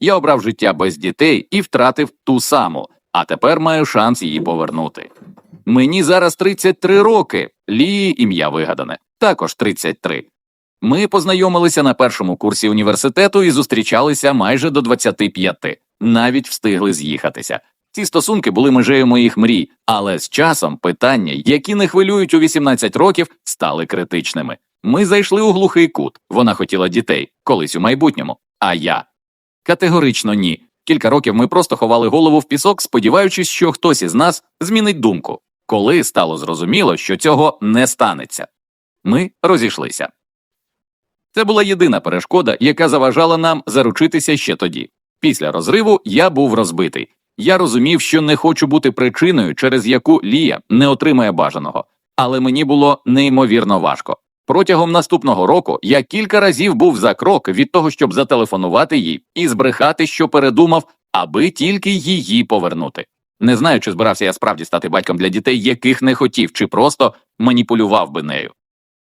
Я обрав життя без дітей і втратив ту саму, а тепер маю шанс її повернути. Мені зараз 33 роки, Лії ім'я вигадане, також 33. Ми познайомилися на першому курсі університету і зустрічалися майже до 25, навіть встигли з'їхатися. Ці стосунки були межею моїх мрій, але з часом питання, які не хвилюють у 18 років, стали критичними. Ми зайшли у глухий кут. Вона хотіла дітей колись у майбутньому, а я категорично ні. Кілька років ми просто ховали голову в пісок, сподіваючись, що хтось із нас змінить думку. Коли стало зрозуміло, що цього не станеться, ми розійшлися. Це була єдина перешкода, яка заважала нам заручитися ще тоді. Після розриву я був розбитий. Я розумів, що не хочу бути причиною, через яку Лія не отримає бажаного, але мені було неймовірно важко. Протягом наступного року я кілька разів був за крок від того, щоб зателефонувати їй і збрехати, що передумав, аби тільки її повернути. Не знаю, чи збирався я справді стати батьком для дітей, яких не хотів, чи просто маніпулював би нею.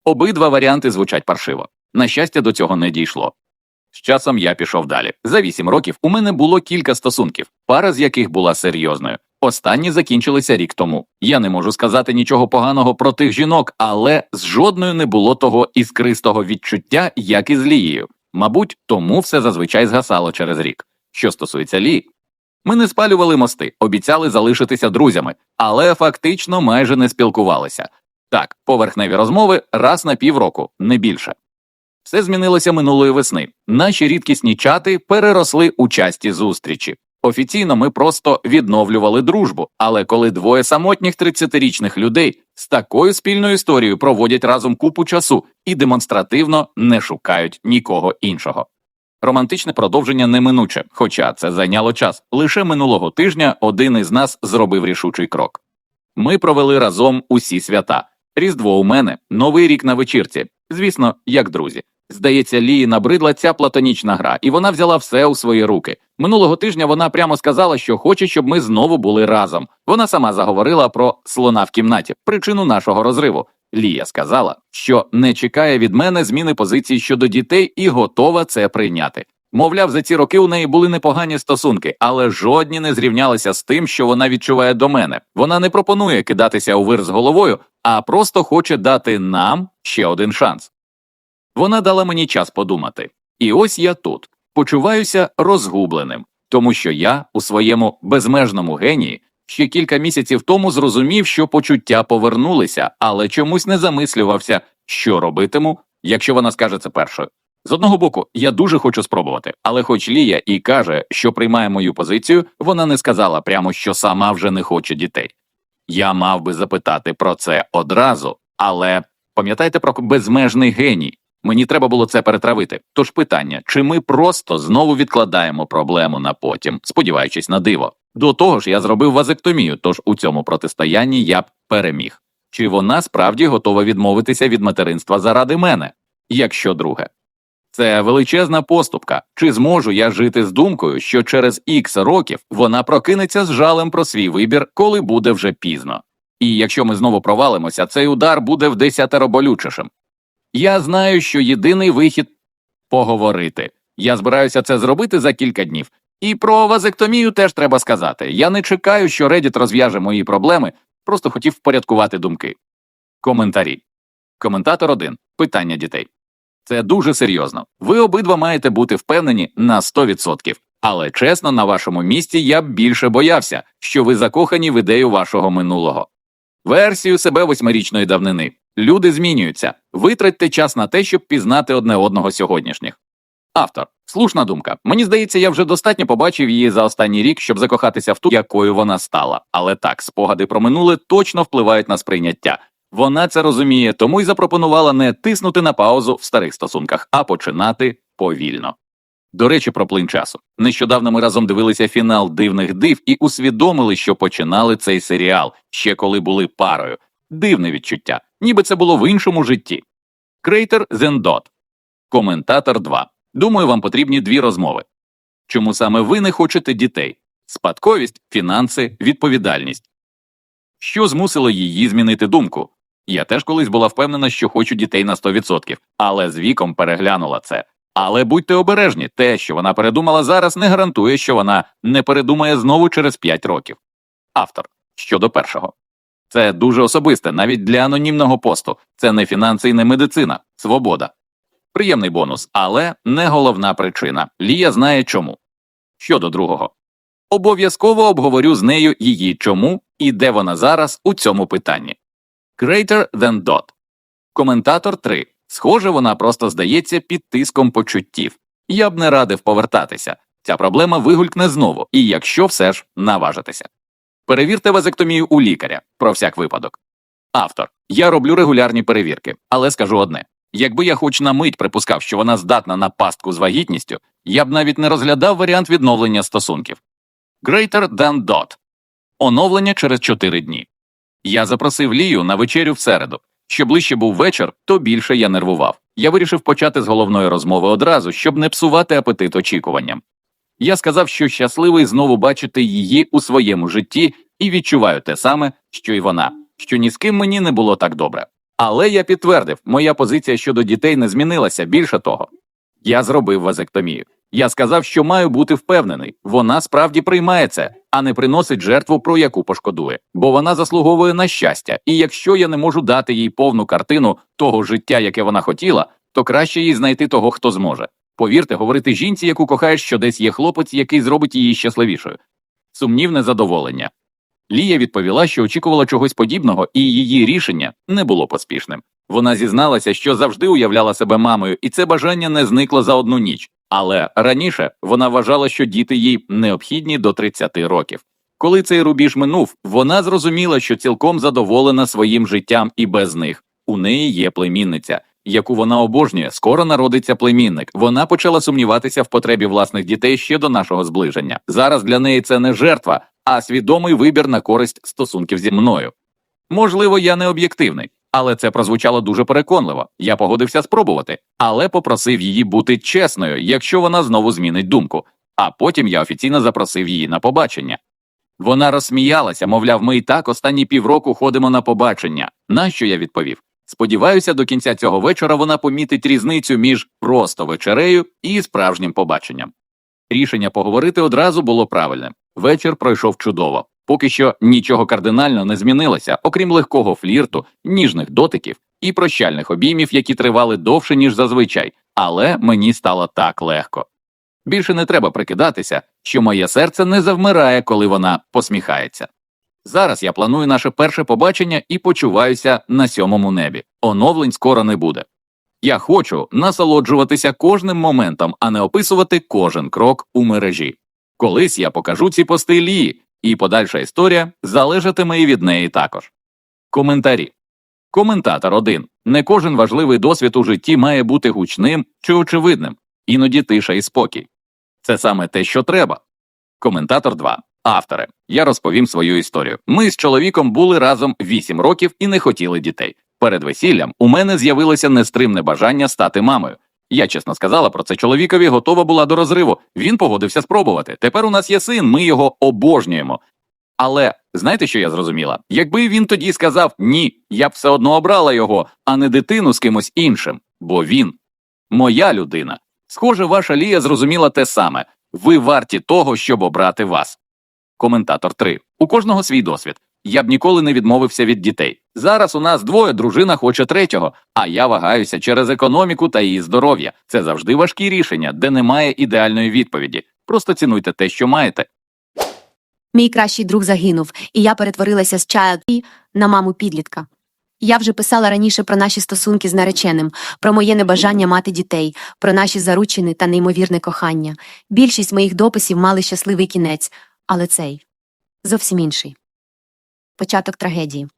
Обидва варіанти звучать паршиво. На щастя, до цього не дійшло. З часом я пішов далі. За вісім років у мене було кілька стосунків, пара з яких була серйозною. Останні закінчилися рік тому. Я не можу сказати нічого поганого про тих жінок, але з жодною не було того іскристого відчуття, як і з Лією. Мабуть, тому все зазвичай згасало через рік. Що стосується Лії, ми не спалювали мости, обіцяли залишитися друзями, але фактично майже не спілкувалися. Так, поверхневі розмови раз на півроку, не більше. Все змінилося минулої весни. Наші рідкісні чати переросли у часті зустрічі. Офіційно ми просто відновлювали дружбу, але коли двоє самотніх 30-річних людей з такою спільною історією проводять разом купу часу і демонстративно не шукають нікого іншого. Романтичне продовження неминуче, хоча це зайняло час. Лише минулого тижня один із нас зробив рішучий крок. Ми провели разом усі свята. Різдво у мене, новий рік на вечірці, звісно, як друзі. Здається, Лії набридла ця платонічна гра, і вона взяла все у свої руки. Минулого тижня вона прямо сказала, що хоче, щоб ми знову були разом. Вона сама заговорила про слона в кімнаті, причину нашого розриву. Лія сказала, що не чекає від мене зміни позиції щодо дітей і готова це прийняти. Мовляв, за ці роки у неї були непогані стосунки, але жодні не зрівнялися з тим, що вона відчуває до мене. Вона не пропонує кидатися у вир з головою, а просто хоче дати нам ще один шанс. Вона дала мені час подумати. І ось я тут почуваюся розгубленим, тому що я у своєму безмежному генії ще кілька місяців тому зрозумів, що почуття повернулися, але чомусь не замислювався, що робитиму, якщо вона скаже це першою. З одного боку, я дуже хочу спробувати, але хоч Лія і каже, що приймає мою позицію, вона не сказала прямо, що сама вже не хоче дітей. Я мав би запитати про це одразу, але пам'ятайте про безмежний геній. Мені треба було це перетравити. Тож питання, чи ми просто знову відкладаємо проблему на потім, сподіваючись на диво. До того ж, я зробив вазектомію, тож у цьому протистоянні я б переміг. Чи вона справді готова відмовитися від материнства заради мене? Якщо друге. Це величезна поступка. Чи зможу я жити з думкою, що через ікс років вона прокинеться з жалем про свій вибір, коли буде вже пізно? І якщо ми знову провалимося, цей удар буде в десятеро болючішим. Я знаю, що єдиний вихід поговорити. Я збираюся це зробити за кілька днів. І про вазектомію теж треба сказати. Я не чекаю, що Reddit розв'яже мої проблеми, просто хотів впорядкувати думки. Коментарі. Коментатор 1. Питання дітей. Це дуже серйозно. Ви обидва маєте бути впевнені на 100%. Але чесно, на вашому місці я б більше боявся, що ви закохані в ідею вашого минулого. Версію себе восьмирічної давнини. Люди змінюються. Витратьте час на те, щоб пізнати одне одного сьогоднішніх. Автор. Слушна думка. Мені здається, я вже достатньо побачив її за останній рік, щоб закохатися в ту, якою вона стала. Але так, спогади про минуле точно впливають на сприйняття. Вона це розуміє, тому й запропонувала не тиснути на паузу в старих стосунках, а починати повільно. До речі, про плин часу. Нещодавно ми разом дивилися фінал дивних див і усвідомили, що починали цей серіал ще коли були парою. Дивне відчуття, ніби це було в іншому житті. Крейтер Зендот. Коментатор 2. Думаю, вам потрібні дві розмови. Чому саме ви не хочете дітей? Спадковість, фінанси, відповідальність. Що змусило її змінити думку? Я теж колись була впевнена, що хочу дітей на 100%, але з віком переглянула це. Але будьте обережні, те, що вона передумала зараз, не гарантує, що вона не передумає знову через 5 років. Автор щодо першого. Це дуже особисте, навіть для анонімного посту. Це не фінанси і не медицина, свобода. Приємний бонус, але не головна причина. Лія знає чому. Щодо другого. Обов'язково обговорю з нею її чому і де вона зараз у цьому питанні. Greater than dot. Коментатор 3. Схоже, вона просто здається під тиском почуттів. Я б не радив повертатися. Ця проблема вигулькне знову, і якщо все ж наважитися. Перевірте вазектомію у лікаря про всяк випадок. Автор. Я роблю регулярні перевірки, але скажу одне: якби я хоч на мить припускав, що вона здатна на пастку з вагітністю, я б навіть не розглядав варіант відновлення стосунків. Greater than dot. Оновлення через 4 дні. Я запросив Лію на вечерю в середу. Що ближче був вечір, то більше я нервував. Я вирішив почати з головної розмови одразу, щоб не псувати апетит очікуванням. Я сказав, що щасливий знову бачити її у своєму житті і відчуваю те саме, що й вона, що ні з ким мені не було так добре. Але я підтвердив, моя позиція щодо дітей не змінилася більше того. Я зробив вазектомію. Я сказав, що маю бути впевнений, вона справді приймає це, а не приносить жертву, про яку пошкодує, бо вона заслуговує на щастя, і якщо я не можу дати їй повну картину того життя, яке вона хотіла, то краще їй знайти того, хто зможе. Повірте, говорити жінці, яку кохаєш, що десь є хлопець, який зробить її щасливішою. Сумнівне задоволення. Лія відповіла, що очікувала чогось подібного, і її рішення не було поспішним. Вона зізналася, що завжди уявляла себе мамою, і це бажання не зникло за одну ніч. Але раніше вона вважала, що діти їй необхідні до 30 років. Коли цей рубіж минув, вона зрозуміла, що цілком задоволена своїм життям і без них. У неї є племінниця, яку вона обожнює. Скоро народиться племінник. Вона почала сумніватися в потребі власних дітей ще до нашого зближення. Зараз для неї це не жертва, а свідомий вибір на користь стосунків зі мною. Можливо, я не об'єктивний, але це прозвучало дуже переконливо. Я погодився спробувати, але попросив її бути чесною, якщо вона знову змінить думку. А потім я офіційно запросив її на побачення. Вона розсміялася, мовляв, ми і так останні півроку ходимо на побачення. На що я відповів? Сподіваюся, до кінця цього вечора вона помітить різницю між просто вечерею і справжнім побаченням. Рішення поговорити одразу було правильним. Вечір пройшов чудово. Поки що нічого кардинально не змінилося, окрім легкого флірту, ніжних дотиків і прощальних обіймів, які тривали довше, ніж зазвичай, але мені стало так легко. Більше не треба прикидатися, що моє серце не завмирає, коли вона посміхається. Зараз я планую наше перше побачення і почуваюся на сьомому небі. Оновлень скоро не буде. Я хочу насолоджуватися кожним моментом, а не описувати кожен крок у мережі. Колись я покажу ці пости Лії, і подальша історія залежатиме і від неї також. Коментарі. Коментатор 1. Не кожен важливий досвід у житті має бути гучним чи очевидним, іноді тиша і спокій. Це саме те, що треба. Коментатор 2. Авторе. Я розповім свою історію. Ми з чоловіком були разом 8 років і не хотіли дітей. Перед весіллям у мене з'явилося нестримне бажання стати мамою. Я чесно сказала про це чоловікові, готова була до розриву. Він погодився спробувати. Тепер у нас є син, ми його обожнюємо. Але знаєте, що я зрозуміла? Якби він тоді сказав ні, я б все одно обрала його, а не дитину з кимось іншим, бо він моя людина. Схоже, ваша Лія зрозуміла те саме. Ви варті того, щоб обрати вас. Коментатор 3. У кожного свій досвід. Я б ніколи не відмовився від дітей. Зараз у нас двоє, дружина хоче третього, а я вагаюся через економіку та її здоров'я. Це завжди важкі рішення, де немає ідеальної відповіді. Просто цінуйте те, що маєте. Мій кращий друг загинув, і я перетворилася з і на маму підлітка. Я вже писала раніше про наші стосунки з нареченим, про моє небажання мати дітей, про наші заручини та неймовірне кохання. Більшість моїх дописів мали щасливий кінець, але цей зовсім інший. Початок трагедії.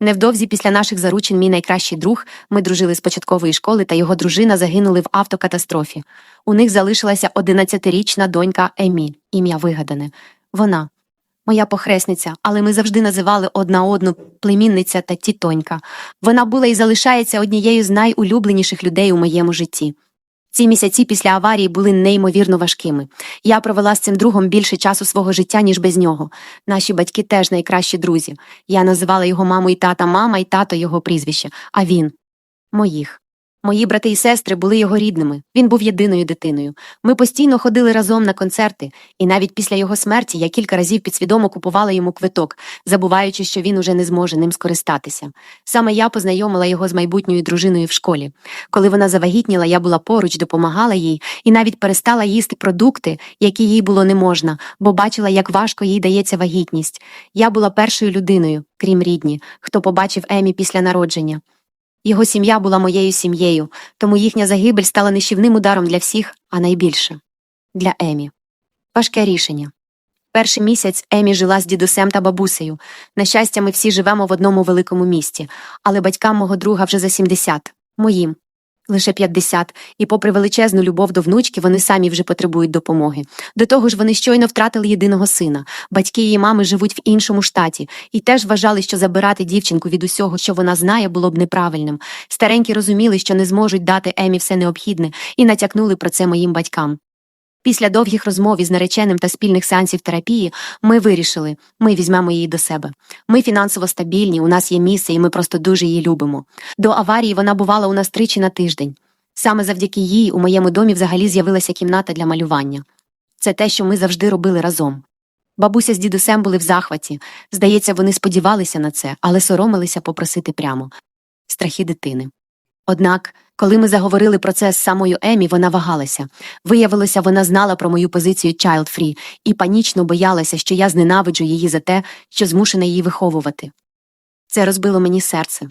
Невдовзі після наших заручин мій найкращий друг, ми дружили з початкової школи, та його дружина загинули в автокатастрофі. У них залишилася 11-річна донька Емі, ім'я вигадане. Вона моя похресниця, але ми завжди називали одна одну племінниця та тітонька. Вона була і залишається однією з найулюбленіших людей у моєму житті. Ці місяці після аварії були неймовірно важкими. Я провела з цим другом більше часу свого життя, ніж без нього. Наші батьки теж найкращі друзі. Я називала його маму і тата мама, і тато його прізвище, а він моїх. Мої брати і сестри були його рідними. Він був єдиною дитиною. Ми постійно ходили разом на концерти, і навіть після його смерті я кілька разів підсвідомо купувала йому квиток, забуваючи, що він уже не зможе ним скористатися. Саме я познайомила його з майбутньою дружиною в школі. Коли вона завагітніла, я була поруч, допомагала їй і навіть перестала їсти продукти, які їй було не можна, бо бачила, як важко їй дається вагітність. Я була першою людиною, крім рідні, хто побачив Емі після народження. Його сім'я була моєю сім'єю, тому їхня загибель стала нищівним ударом для всіх, а найбільше для Емі. Важке рішення. Перший місяць Емі жила з дідусем та бабусею. На щастя, ми всі живемо в одному великому місті, але батькам мого друга вже за 70, моїм лише 50, і попри величезну любов до внучки, вони самі вже потребують допомоги. До того ж, вони щойно втратили єдиного сина. Батьки її мами живуть в іншому штаті і теж вважали, що забирати дівчинку від усього, що вона знає, було б неправильним. Старенькі розуміли, що не зможуть дати Емі все необхідне, і натякнули про це моїм батькам. Після довгих розмов із нареченим та спільних сеансів терапії ми вирішили, ми візьмемо її до себе. Ми фінансово стабільні, у нас є місце, і ми просто дуже її любимо. До аварії вона бувала у нас тричі на тиждень. Саме завдяки їй у моєму домі взагалі з'явилася кімната для малювання. Це те, що ми завжди робили разом. Бабуся з дідусем були в захваті. Здається, вони сподівалися на це, але соромилися попросити прямо страхи дитини. Однак, коли ми заговорили про це з самою Емі, вона вагалася. Виявилося, вона знала про мою позицію child free і панічно боялася, що я зненавиджу її за те, що змушена її виховувати. Це розбило мені серце.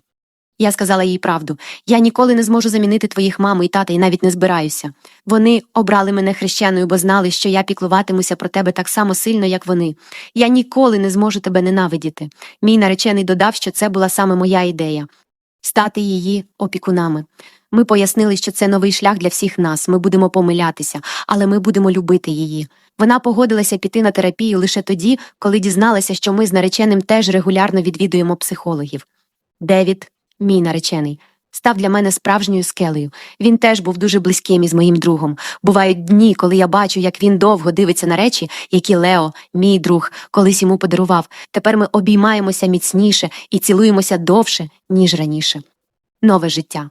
Я сказала їй правду я ніколи не зможу замінити твоїх маму і тата і навіть не збираюся. Вони обрали мене хрещеною, бо знали, що я піклуватимуся про тебе так само сильно, як вони. Я ніколи не зможу тебе ненавидіти. Мій наречений додав, що це була саме моя ідея стати її опікунами. Ми пояснили, що це новий шлях для всіх нас. Ми будемо помилятися, але ми будемо любити її. Вона погодилася піти на терапію лише тоді, коли дізналася, що ми з нареченим теж регулярно відвідуємо психологів. Девід, мій наречений, став для мене справжньою скелею. Він теж був дуже близьким із моїм другом. Бувають дні, коли я бачу, як він довго дивиться на речі, які Лео, мій друг, колись йому подарував. Тепер ми обіймаємося міцніше і цілуємося довше, ніж раніше. Нове життя.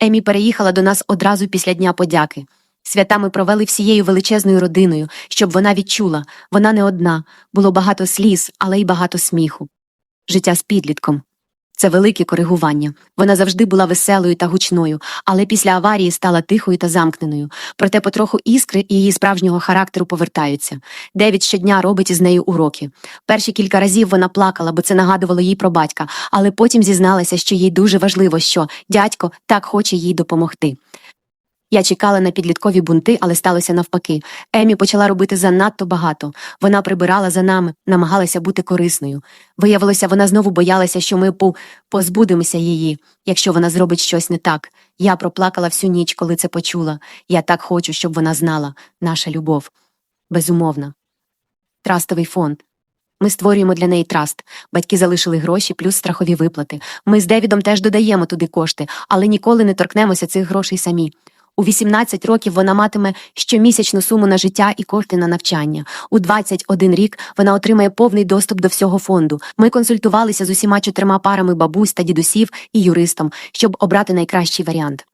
Емі переїхала до нас одразу після Дня подяки. Свята ми провели всією величезною родиною, щоб вона відчула, вона не одна, було багато сліз, але й багато сміху. Життя з підлітком. Це велике коригування. Вона завжди була веселою та гучною, але після аварії стала тихою та замкненою. Проте потроху іскри і її справжнього характеру повертаються. Девід щодня робить із нею уроки. Перші кілька разів вона плакала, бо це нагадувало їй про батька, але потім зізналася, що їй дуже важливо, що дядько так хоче їй допомогти. Я чекала на підліткові бунти, але сталося навпаки. Емі почала робити занадто багато. Вона прибирала за нами, намагалася бути корисною. Виявилося, вона знову боялася, що ми по- позбудемося її, якщо вона зробить щось не так. Я проплакала всю ніч, коли це почула. Я так хочу, щоб вона знала наша любов. Безумовна. Трастовий фонд. Ми створюємо для неї траст. Батьки залишили гроші плюс страхові виплати. Ми з Девідом теж додаємо туди кошти, але ніколи не торкнемося цих грошей самі. У 18 років вона матиме щомісячну суму на життя і кошти на навчання. У 21 рік вона отримає повний доступ до всього фонду. Ми консультувалися з усіма чотирма парами бабусь та дідусів і юристом, щоб обрати найкращий варіант.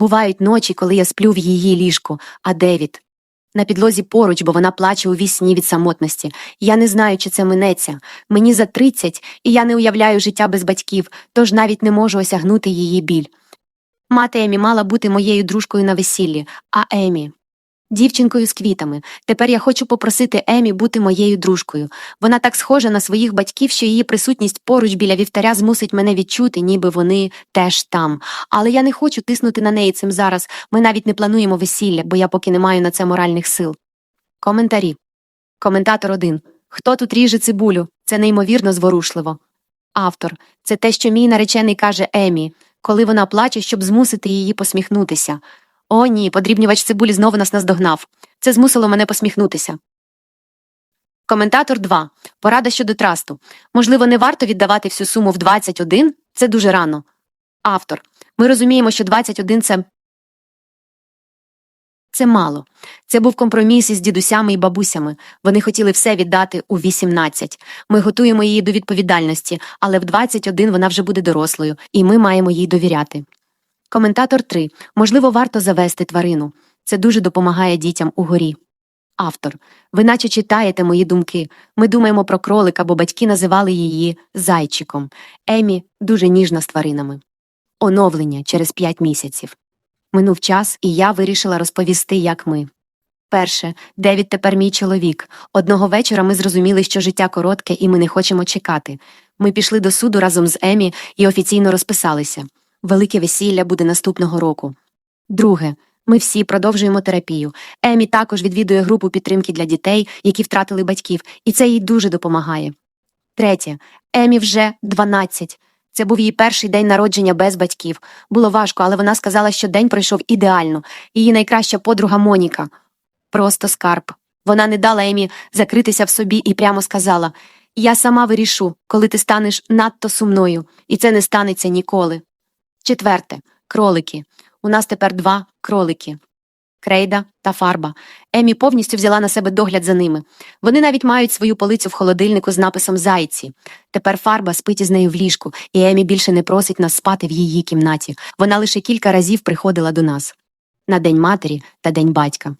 Бувають ночі, коли я сплю в її ліжку, а Девід на підлозі поруч, бо вона плаче у вісні від самотності. Я не знаю, чи це минеться. Мені за 30, і я не уявляю життя без батьків, тож навіть не можу осягнути її біль. Мати Емі мала бути моєю дружкою на весіллі, а Емі дівчинкою з квітами. Тепер я хочу попросити Емі бути моєю дружкою. Вона так схожа на своїх батьків, що її присутність поруч біля вівтаря змусить мене відчути, ніби вони теж там. Але я не хочу тиснути на неї цим зараз. Ми навіть не плануємо весілля, бо я поки не маю на це моральних сил. Коментарі. Коментатор 1. Хто тут ріже цибулю? Це неймовірно зворушливо. Автор. Це те, що мій наречений каже Емі, коли вона плаче, щоб змусити її посміхнутися. О, ні, подрібнювач цибулі знову нас наздогнав. Це змусило мене посміхнутися. Коментатор 2. Порада щодо трасту. Можливо, не варто віддавати всю суму в 21? Це дуже рано. Автор. Ми розуміємо, що 21 – це це мало. Це був компроміс із дідусями і бабусями. Вони хотіли все віддати у 18. Ми готуємо її до відповідальності, але в 21 вона вже буде дорослою, і ми маємо їй довіряти. Коментатор 3. Можливо, варто завести тварину. Це дуже допомагає дітям у горі. Автор. Ви наче читаєте мої думки. Ми думаємо про кролика, бо батьки називали її зайчиком. Емі дуже ніжна з тваринами. Оновлення через 5 місяців. Минув час, і я вирішила розповісти, як ми. Перше, Девід тепер мій чоловік. Одного вечора ми зрозуміли, що життя коротке, і ми не хочемо чекати. Ми пішли до суду разом з Емі і офіційно розписалися. Велике весілля буде наступного року. Друге, ми всі продовжуємо терапію. Емі також відвідує групу підтримки для дітей, які втратили батьків, і це їй дуже допомагає. Третє, Емі вже 12. Це був її перший день народження без батьків. Було важко, але вона сказала, що день пройшов ідеально. Її найкраща подруга Моніка. Просто скарб. Вона не дала Емі закритися в собі і прямо сказала: Я сама вирішу, коли ти станеш надто сумною, і це не станеться ніколи. Четверте кролики. У нас тепер два кролики. Крейда та фарба. Емі повністю взяла на себе догляд за ними. Вони навіть мають свою полицю в холодильнику з написом Зайці. Тепер фарба спить із нею в ліжку, і Емі більше не просить нас спати в її кімнаті. Вона лише кілька разів приходила до нас на День матері та День батька.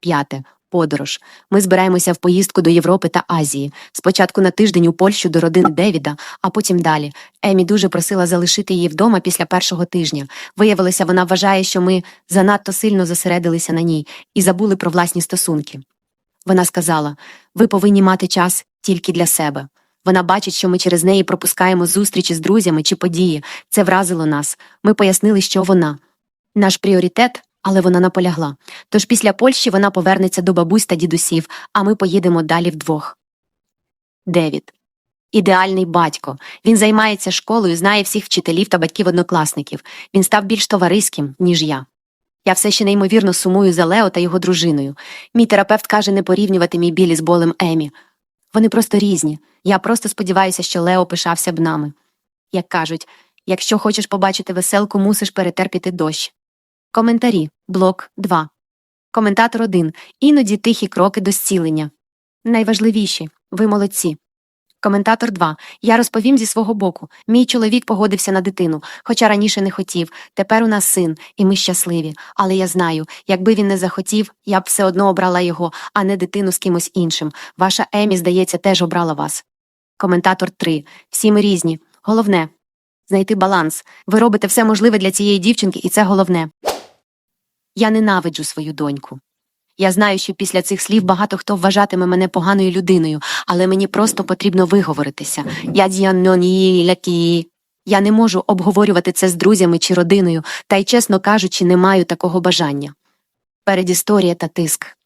П'яте. Подорож. Ми збираємося в поїздку до Європи та Азії. Спочатку на тиждень у Польщу до родини Девіда, а потім далі. Емі дуже просила залишити її вдома після першого тижня. Виявилося, вона вважає, що ми занадто сильно зосередилися на ній і забули про власні стосунки. Вона сказала: ви повинні мати час тільки для себе. Вона бачить, що ми через неї пропускаємо зустрічі з друзями чи події. Це вразило нас. Ми пояснили, що вона наш пріоритет, але вона наполягла. Тож після Польщі вона повернеться до бабусь та дідусів, а ми поїдемо далі вдвох. Девід. Ідеальний батько. Він займається школою, знає всіх вчителів та батьків однокласників. Він став більш товариським, ніж я. Я все ще неймовірно сумую за Лео та його дружиною. Мій терапевт каже не порівнювати мій біль із болем Емі. Вони просто різні. Я просто сподіваюся, що Лео пишався б нами. Як кажуть, якщо хочеш побачити веселку, мусиш перетерпіти дощ. Коментарі. Блок 2. Коментатор 1. Іноді тихі кроки до зцілення. Найважливіші. Ви молодці. Коментатор 2. Я розповім зі свого боку. Мій чоловік погодився на дитину, хоча раніше не хотів. Тепер у нас син, і ми щасливі. Але я знаю, якби він не захотів, я б все одно обрала його, а не дитину з кимось іншим. Ваша Емі, здається, теж обрала вас. Коментатор 3. Всі ми різні. Головне знайти баланс. Ви робите все можливе для цієї дівчинки, і це головне. Я ненавиджу свою доньку. Я знаю, що після цих слів багато хто вважатиме мене поганою людиною, але мені просто потрібно виговоритися. Я діанонілякі. Я не можу обговорювати це з друзями чи родиною, та й, чесно кажучи, не маю такого бажання. Передісторія та тиск.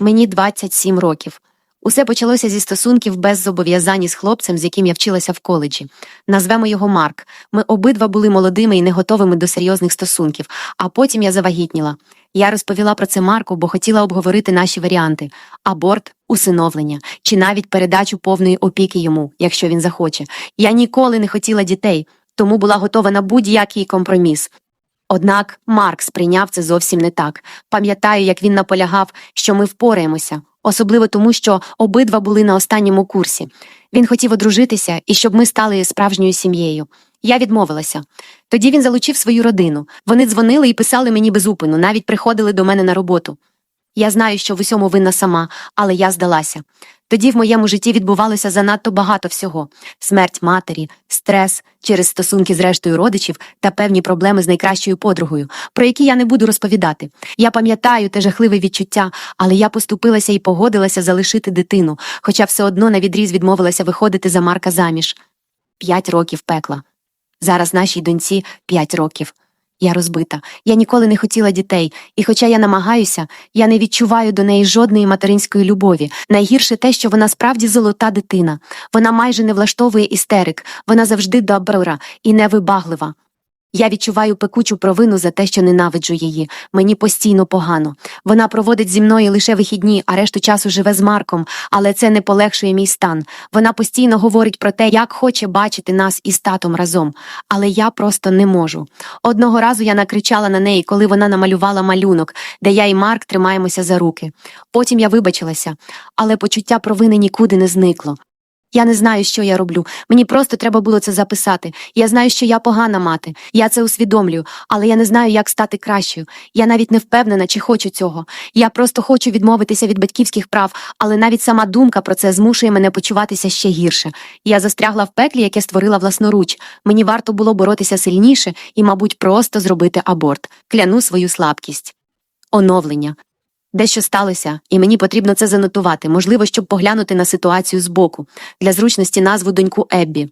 Мені 27 років. Усе почалося зі стосунків без зобов'язань із хлопцем, з яким я вчилася в коледжі. Назвемо його Марк. Ми обидва були молодими і не готовими до серйозних стосунків, а потім я завагітніла. Я розповіла про це Марку, бо хотіла обговорити наші варіанти: аборт, усиновлення чи навіть передачу повної опіки йому, якщо він захоче. Я ніколи не хотіла дітей, тому була готова на будь-який компроміс. Однак Марк сприйняв це зовсім не так. Пам'ятаю, як він наполягав, що ми впораємося, особливо тому, що обидва були на останньому курсі. Він хотів одружитися і щоб ми стали справжньою сім'єю. Я відмовилася. Тоді він залучив свою родину. Вони дзвонили і писали мені безупину, навіть приходили до мене на роботу. Я знаю, що в усьому винна сама, але я здалася. Тоді в моєму житті відбувалося занадто багато всього: смерть матері, стрес через стосунки з рештою родичів та певні проблеми з найкращою подругою, про які я не буду розповідати. Я пам'ятаю те жахливе відчуття, але я поступилася і погодилася залишити дитину, хоча все одно на відріз відмовилася виходити за Марка заміж. П'ять років пекла. Зараз нашій доньці п'ять років. Я розбита. Я ніколи не хотіла дітей, і хоча я намагаюся, я не відчуваю до неї жодної материнської любові. Найгірше те, що вона справді золота дитина. Вона майже не влаштовує істерик, вона завжди добра і невибаглива. Я відчуваю пекучу провину за те, що ненавиджу її. Мені постійно погано. Вона проводить зі мною лише вихідні, а решту часу живе з Марком, але це не полегшує мій стан. Вона постійно говорить про те, як хоче бачити нас із татом разом, але я просто не можу. Одного разу я накричала на неї, коли вона намалювала малюнок, де я і Марк тримаємося за руки. Потім я вибачилася, але почуття провини нікуди не зникло. Я не знаю, що я роблю. Мені просто треба було це записати. Я знаю, що я погана мати. Я це усвідомлюю, але я не знаю, як стати кращою. Я навіть не впевнена, чи хочу цього. Я просто хочу відмовитися від батьківських прав, але навіть сама думка про це змушує мене почуватися ще гірше. Я застрягла в пеклі, яке створила власноруч. Мені варто було боротися сильніше і, мабуть, просто зробити аборт. Кляну свою слабкість. Оновлення. Дещо сталося, і мені потрібно це занотувати, можливо, щоб поглянути на ситуацію збоку. Для зручності назву доньку Еббі.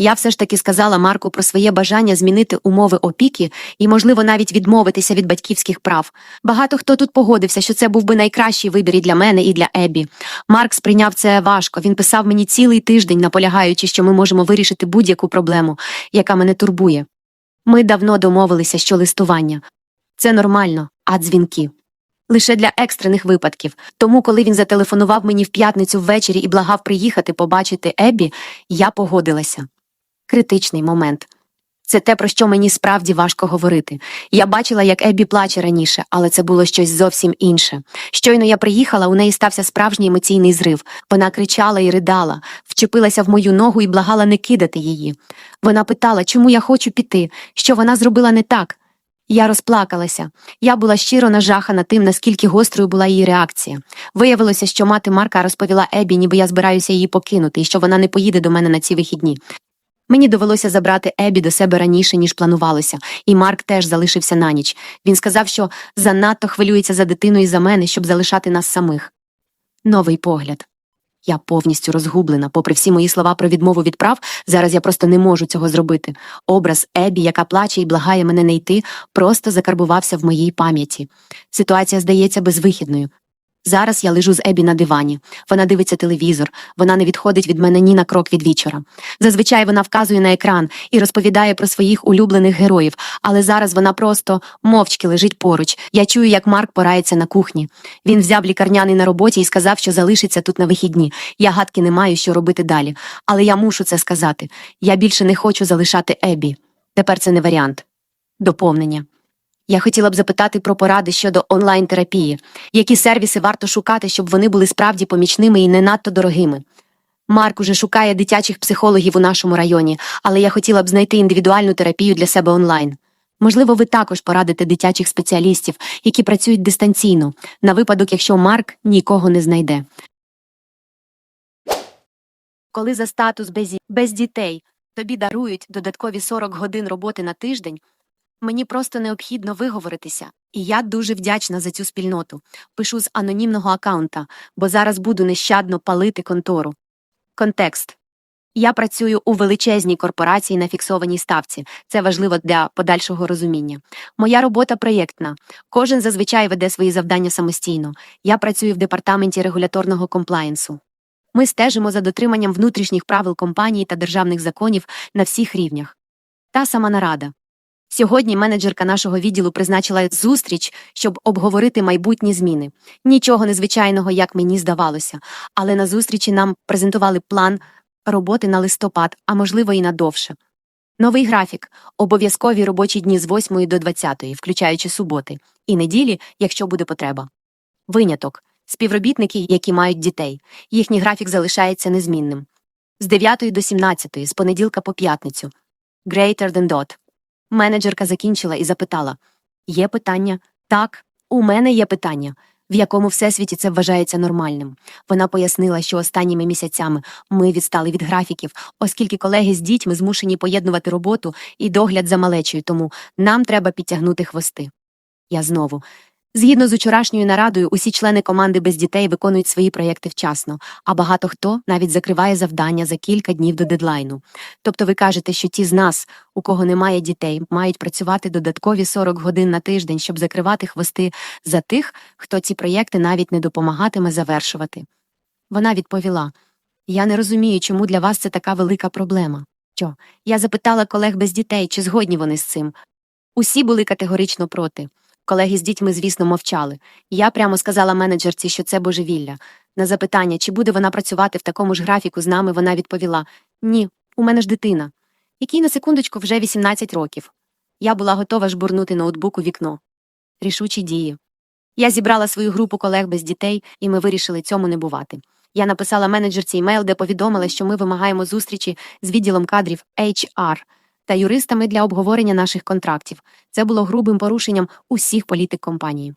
Я все ж таки сказала Марку про своє бажання змінити умови опіки і, можливо, навіть відмовитися від батьківських прав. Багато хто тут погодився, що це був би найкращий вибір і для мене, і для Еббі. Марк сприйняв це важко. Він писав мені цілий тиждень, наполягаючи, що ми можемо вирішити будь-яку проблему, яка мене турбує. Ми давно домовилися, що листування це нормально, а дзвінки лише для екстрених випадків. Тому, коли він зателефонував мені в п'ятницю ввечері і благав приїхати побачити Еббі, я погодилася. Критичний момент. Це те, про що мені справді важко говорити. Я бачила, як Еббі плаче раніше, але це було щось зовсім інше. Щойно я приїхала, у неї стався справжній емоційний зрив. Вона кричала і ридала, вчепилася в мою ногу і благала не кидати її. Вона питала, чому я хочу піти, що вона зробила не так. Я розплакалася. Я була щиро нажахана тим, наскільки гострою була її реакція. Виявилося, що мати Марка розповіла Ебі, ніби я збираюся її покинути і що вона не поїде до мене на ці вихідні. Мені довелося забрати Ебі до себе раніше, ніж планувалося, і Марк теж залишився на ніч. Він сказав, що занадто хвилюється за дитину і за мене, щоб залишати нас самих. Новий погляд. Я повністю розгублена, попри всі мої слова про відмову від прав, зараз я просто не можу цього зробити. Образ Ебі, яка плаче і благає мене не йти, просто закарбувався в моїй пам'яті. Ситуація здається безвихідною. Зараз я лежу з Ебі на дивані. Вона дивиться телевізор, вона не відходить від мене ні на крок від вічора. Зазвичай вона вказує на екран і розповідає про своїх улюблених героїв, але зараз вона просто мовчки лежить поруч. Я чую, як Марк порається на кухні. Він взяв лікарняний на роботі і сказав, що залишиться тут на вихідні. Я гадки не маю, що робити далі. Але я мушу це сказати. Я більше не хочу залишати Ебі. Тепер це не варіант. Доповнення. Я хотіла б запитати про поради щодо онлайн-терапії, які сервіси варто шукати, щоб вони були справді помічними і не надто дорогими. Марк уже шукає дитячих психологів у нашому районі, але я хотіла б знайти індивідуальну терапію для себе онлайн. Можливо, ви також порадите дитячих спеціалістів, які працюють дистанційно, на випадок, якщо Марк нікого не знайде. Коли за статус без, без дітей тобі дарують додаткові 40 годин роботи на тиждень, Мені просто необхідно виговоритися, і я дуже вдячна за цю спільноту. Пишу з анонімного акаунта, бо зараз буду нещадно палити контору. Контекст. Я працюю у величезній корпорації на фіксованій ставці. Це важливо для подальшого розуміння. Моя робота проєктна. Кожен зазвичай веде свої завдання самостійно. Я працюю в департаменті регуляторного комплаєнсу. Ми стежимо за дотриманням внутрішніх правил компанії та державних законів на всіх рівнях. Та сама нарада. Сьогодні менеджерка нашого відділу призначила зустріч, щоб обговорити майбутні зміни. Нічого незвичайного, як мені здавалося, але на зустрічі нам презентували план роботи на листопад, а можливо і на довше. Новий графік обов'язкові робочі дні з 8 до 20, включаючи суботи, і неділі, якщо буде потреба. Виняток співробітники, які мають дітей. Їхній графік залишається незмінним. З 9 до 17, з понеділка по п'ятницю. Greater than dot. Менеджерка закінчила і запитала: Є питання? Так, у мене є питання. В якому всесвіті це вважається нормальним. Вона пояснила, що останніми місяцями ми відстали від графіків, оскільки колеги з дітьми змушені поєднувати роботу і догляд за малечою, тому нам треба підтягнути хвости. Я знову. Згідно з учорашньою нарадою, усі члени команди без дітей виконують свої проєкти вчасно, а багато хто навіть закриває завдання за кілька днів до дедлайну. Тобто ви кажете, що ті з нас, у кого немає дітей, мають працювати додаткові 40 годин на тиждень, щоб закривати хвости за тих, хто ці проєкти навіть не допомагатиме завершувати. Вона відповіла: Я не розумію, чому для вас це така велика проблема. Що? Я запитала колег без дітей, чи згодні вони з цим. Усі були категорично проти. Колеги з дітьми, звісно, мовчали. Я прямо сказала менеджерці, що це божевілля. На запитання, чи буде вона працювати в такому ж графіку з нами, вона відповіла: Ні, у мене ж дитина, якій на секундочку вже 18 років. Я була готова жбурнути ноутбук у вікно. Рішучі дії. Я зібрала свою групу колег без дітей, і ми вирішили цьому не бувати. Я написала менеджерці імейл, де повідомила, що ми вимагаємо зустрічі з відділом кадрів HR та юристами для обговорення наших контрактів. Це було грубим порушенням усіх політик компанії.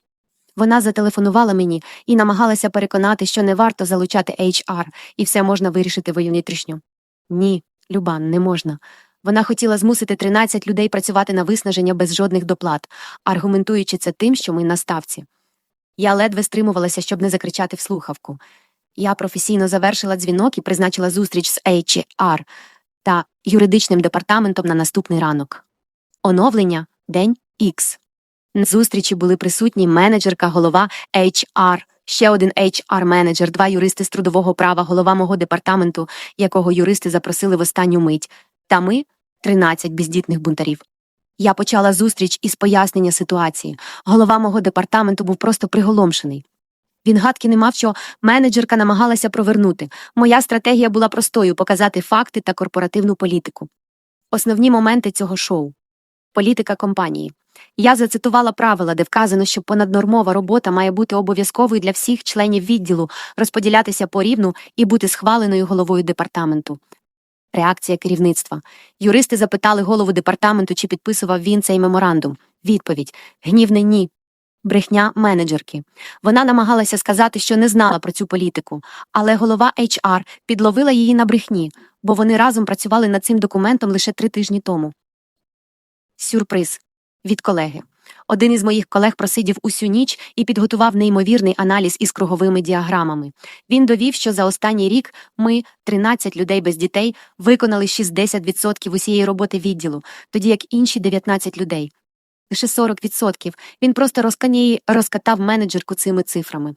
Вона зателефонувала мені і намагалася переконати, що не варто залучати HR, і все можна вирішити внутрішньо. Ні, Любан, не можна. Вона хотіла змусити 13 людей працювати на виснаження без жодних доплат, аргументуючи це тим, що ми на ставці. Я ледве стримувалася, щоб не закричати в слухавку. Я професійно завершила дзвінок і призначила зустріч з HR та юридичним департаментом на наступний ранок. Оновлення день X. На зустрічі були присутні менеджерка, голова HR, ще один HR-менеджер, два юристи з трудового права, голова мого департаменту, якого юристи запросили в останню мить, та ми 13 бездітних бунтарів. Я почала зустріч із пояснення ситуації. Голова мого департаменту був просто приголомшений. Він гадки не мав, що менеджерка намагалася провернути. Моя стратегія була простою показати факти та корпоративну політику. Основні моменти цього шоу політика компанії. Я зацитувала правила, де вказано, що понаднормова робота має бути обов'язковою для всіх членів відділу, розподілятися порівну і бути схваленою головою департаменту. Реакція керівництва. Юристи запитали голову департаменту, чи підписував він цей меморандум. Відповідь гнівне ні. Брехня менеджерки. Вона намагалася сказати, що не знала про цю політику, але голова HR підловила її на брехні, бо вони разом працювали над цим документом лише три тижні тому. Сюрприз від колеги. Один із моїх колег просидів усю ніч і підготував неймовірний аналіз із круговими діаграмами. Він довів, що за останній рік ми, 13 людей без дітей, виконали 60% усієї роботи відділу, тоді як інші 19 людей. Лише 40%. Він просто розканіє розкатав менеджерку цими цифрами.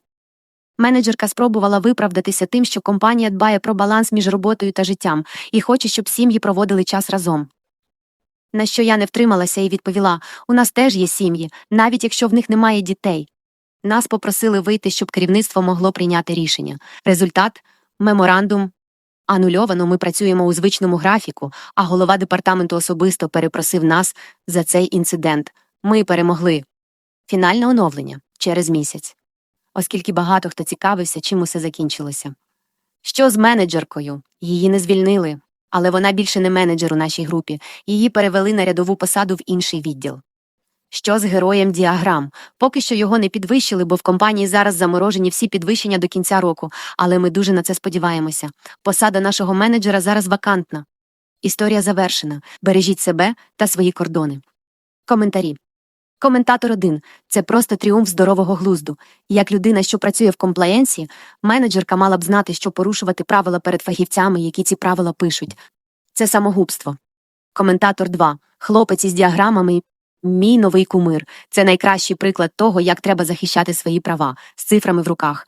Менеджерка спробувала виправдатися тим, що компанія дбає про баланс між роботою та життям і хоче, щоб сім'ї проводили час разом. На що я не втрималася і відповіла: у нас теж є сім'ї, навіть якщо в них немає дітей. Нас попросили вийти, щоб керівництво могло прийняти рішення. Результат меморандум. Анульовано ми працюємо у звичному графіку, а голова департаменту особисто перепросив нас за цей інцидент. Ми перемогли. Фінальне оновлення через місяць. Оскільки багато хто цікавився, чим усе закінчилося. Що з менеджеркою? Її не звільнили, але вона більше не менеджер у нашій групі, її перевели на рядову посаду в інший відділ. Що з героєм діаграм? Поки що його не підвищили, бо в компанії зараз заморожені всі підвищення до кінця року, але ми дуже на це сподіваємося. Посада нашого менеджера зараз вакантна. Історія завершена. Бережіть себе та свої кордони. Коментарі. Коментатор 1. Це просто тріумф здорового глузду. Як людина, що працює в комплаєнсі, менеджерка мала б знати, що порушувати правила перед фахівцями, які ці правила пишуть. Це самогубство. Коментатор 2. Хлопець із діаграмами. Мій новий кумир. Це найкращий приклад того, як треба захищати свої права з цифрами в руках.